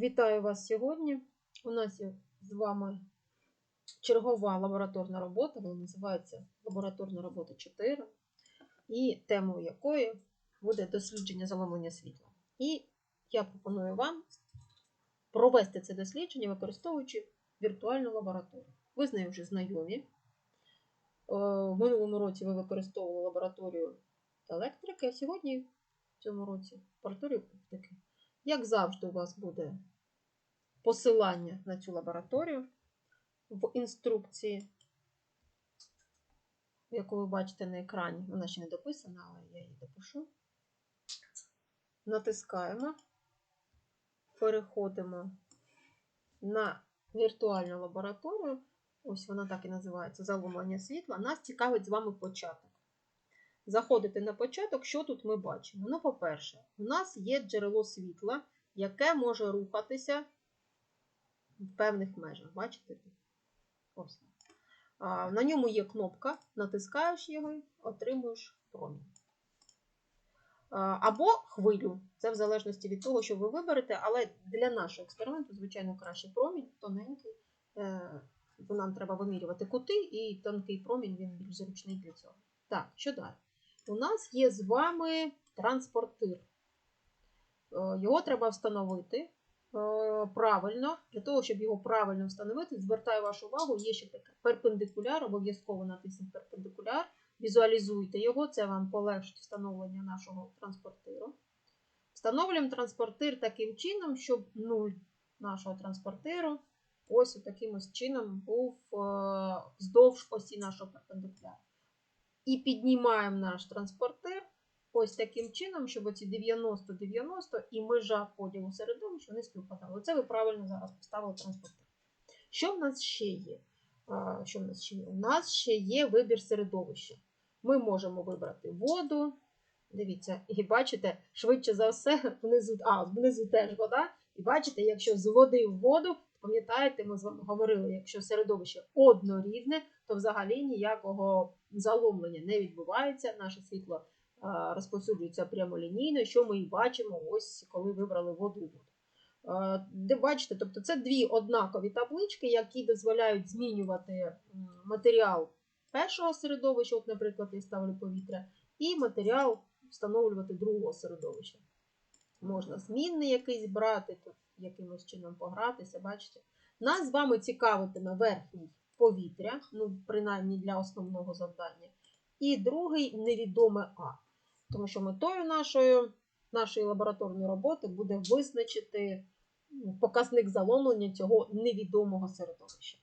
Вітаю вас сьогодні. У нас з вами чергова лабораторна робота, вона називається Лабораторна робота 4, і темою якої буде дослідження заломлення світла. І я пропоную вам провести це дослідження, використовуючи віртуальну лабораторію. Ви з нею вже знайомі. Е, В минулому році ви використовували лабораторію електрики, а сьогодні, в цьому році, лабораторію оптики. Як завжди, у вас буде посилання на цю лабораторію в інструкції, яку ви бачите на екрані. Вона ще не дописана, але я її допишу. Натискаємо, переходимо на віртуальну лабораторію. Ось вона так і називається заломлення світла. Нас цікавить з вами початок. Заходите на початок, що тут ми бачимо? Ну, по-перше, у нас є джерело світла, яке може рухатися в певних межах. Бачите? Ось. На ньому є кнопка, натискаєш його отримуєш промінь. Або хвилю. Це в залежності від того, що ви виберете, але для нашого експерименту, звичайно, краще промінь, тоненький. Е, бо нам треба вимірювати кути, і тонкий промінь він більш зручний для цього. Так, що далі? У нас є з вами транспортир. Е, Його треба встановити е, правильно. Для того, щоб його правильно встановити, звертаю вашу увагу, є ще таке перпендикуляр, обов'язково натисніть перпендикуляр. Візуалізуйте його, це вам полегшить встановлення нашого транспортиру. Встановлюємо транспортир таким чином, щоб нуль нашого транспортиру ось таким ось чином був е, вздовж осі нашого перпендикуляра. І піднімаємо наш транспортир ось таким чином, щоб оці 90-90 і межа поділу середовища вони співпадали. Це ви правильно зараз поставили транспортир. Що в нас ще є? Що в нас ще є? У нас ще є вибір середовища. Ми можемо вибрати воду. Дивіться, і бачите, швидше за все, внизу, а, внизу теж вода. І бачите, якщо з води в воду, пам'ятаєте, ми з вами говорили, якщо середовище однорідне, то взагалі ніякого заломлення не відбувається. Наше світло розповсюджується прямолінійно, що ми і бачимо, ось коли вибрали воду. Де бачите, тобто це дві однакові таблички, які дозволяють змінювати матеріал першого середовища, от, наприклад, я ставлю повітря, і матеріал встановлювати другого середовища. Можна змінний якийсь брати, тут якимось чином погратися, бачите. Нас з вами цікавитиме верхній повітря, ну, принаймні для основного завдання. І другий невідоме А. Тому що метою нашої, нашої лабораторної роботи буде визначити показник заломлення цього невідомого середовища.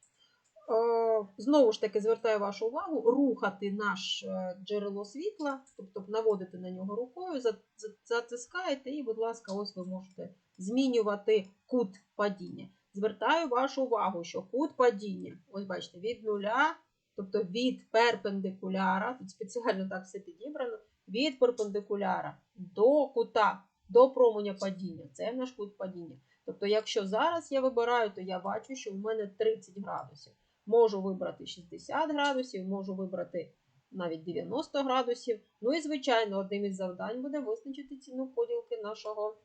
Е, Знову ж таки, звертаю вашу увагу, рухати наш е, джерело світла, тобто наводити на нього рукою, за- за- затискаєте, і, будь ласка, ось ви можете змінювати кут падіння. Звертаю вашу увагу, що кут падіння, ось бачите, від нуля, тобто від перпендикуляра, тут спеціально так все підібрано, від перпендикуляра до кута, до променя падіння. Це наш кут падіння. Тобто, якщо зараз я вибираю, то я бачу, що в мене 30 градусів. Можу вибрати 60 градусів, можу вибрати навіть 90 градусів. Ну і, звичайно, одним із завдань буде визначити ціну поділки нашого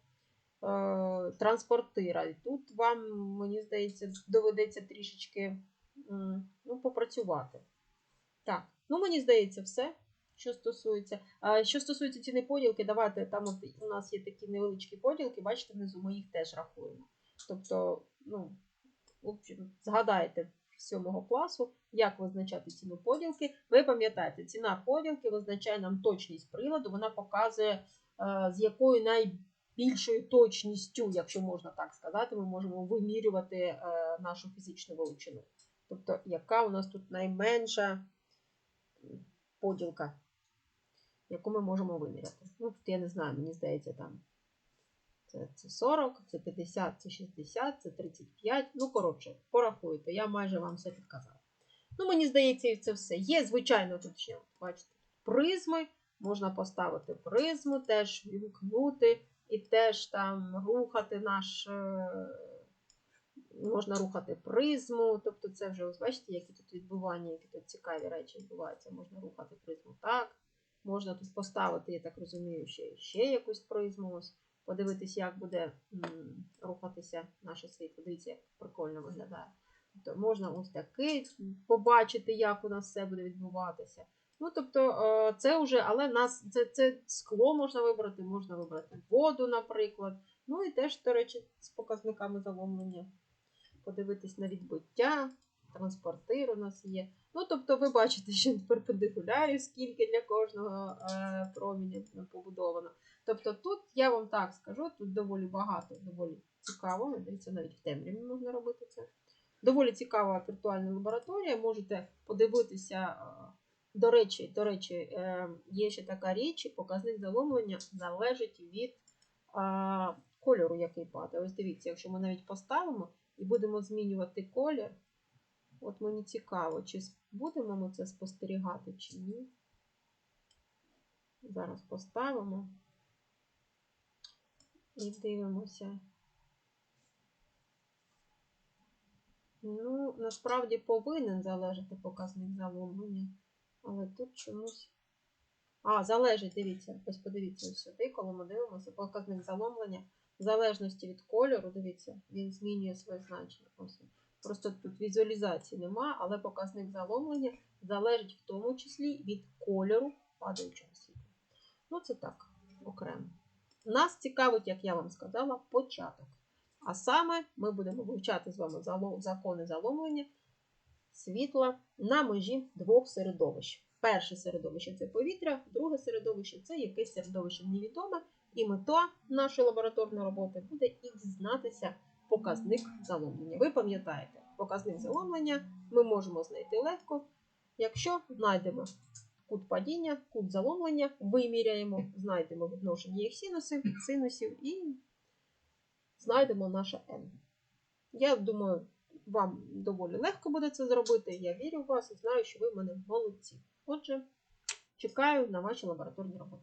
е, транспортира. І тут вам, мені здається, доведеться трішечки ну, попрацювати. Так, ну мені здається, все. Що стосується, а що стосується ціни поділки, давайте там от у нас є такі невеличкі поділки, бачите, внизу ми їх теж рахуємо. Тобто, ну, в общем, згадайте 7 класу, як визначати ціну поділки. Ви пам'ятаєте, ціна поділки визначає нам точність приладу, вона показує, е, з якою найбільшою точністю, якщо можна так сказати, ми можемо вимірювати е, нашу фізичну величину. Тобто, яка у нас тут найменша поділка, яку ми можемо виміряти. Ну, тут я не знаю, мені здається, там це, це 40, це 50, це 60, це 35. Ну, коротше, порахуйте, я майже вам все підказала. Ну, мені здається, це все. Є, звичайно, тут ще, бачите, призми. Можна поставити призму, теж вімкнути і теж там рухати наш. е, Можна рухати призму, тобто це вже, ось бачите, які тут відбування, які тут цікаві речі відбуваються. Можна рухати призму так. Можна тут поставити, я так розумію, ще, ще якусь призму. Ось. Подивитись, як буде рухатися наше світло. Дивіться, як прикольно виглядає. Тобто можна ось такий побачити, як у нас все буде відбуватися. Ну, тобто, е, це вже, але нас це, це скло можна вибрати, можна вибрати воду, наприклад. Ну і теж, до речі, з показниками заломлення. Подивитись на відбиття, транспортир у нас є. Ну, тобто, ви бачите, що перпендикулярів скільки для кожного е, проміня побудовано. Тобто тут я вам так скажу, тут доволі багато, доволі цікаво. Дивіться, навіть в темряві можна робити це. Доволі цікава віртуальна лабораторія. Можете подивитися. е, До речі, до речі, е, є ще така річ, показник заломлення залежить від кольору, який падає. Ось дивіться, якщо ми навіть поставимо і будемо змінювати колір, от мені цікаво, чи будемо ми це спостерігати, чи ні. Зараз поставимо і дивимося. Ну, насправді повинен залежати показник заломлення, але тут чомусь. А, залежить, дивіться, ось подивіться сюди, коли ми дивимося, показник заломлення, в залежності від кольору, дивіться, він змінює своє значення. Ось. Просто тут візуалізації нема, але показник заломлення залежить в тому числі від кольору падаючого світла. Ну, це так, окремо. Нас цікавить, як я вам сказала, початок. А саме ми будемо вивчати з вами закони заломлення світла на межі двох середовищ. Перше середовище це повітря, друге середовище це якесь середовище невідоме, і мета нашої лабораторної роботи буде і дізнатися показник заломлення. Ви пам'ятаєте, показник заломлення ми можемо знайти легко, якщо знайдемо кут падіння, кут заломлення, виміряємо, знайдемо відношення їх синусів, синусів і знайдемо наше n. Я думаю, вам доволі легко буде це зробити. Я вірю в вас і знаю, що ви в мене молодці. Отже, чекаю на ваші лабораторні роботи.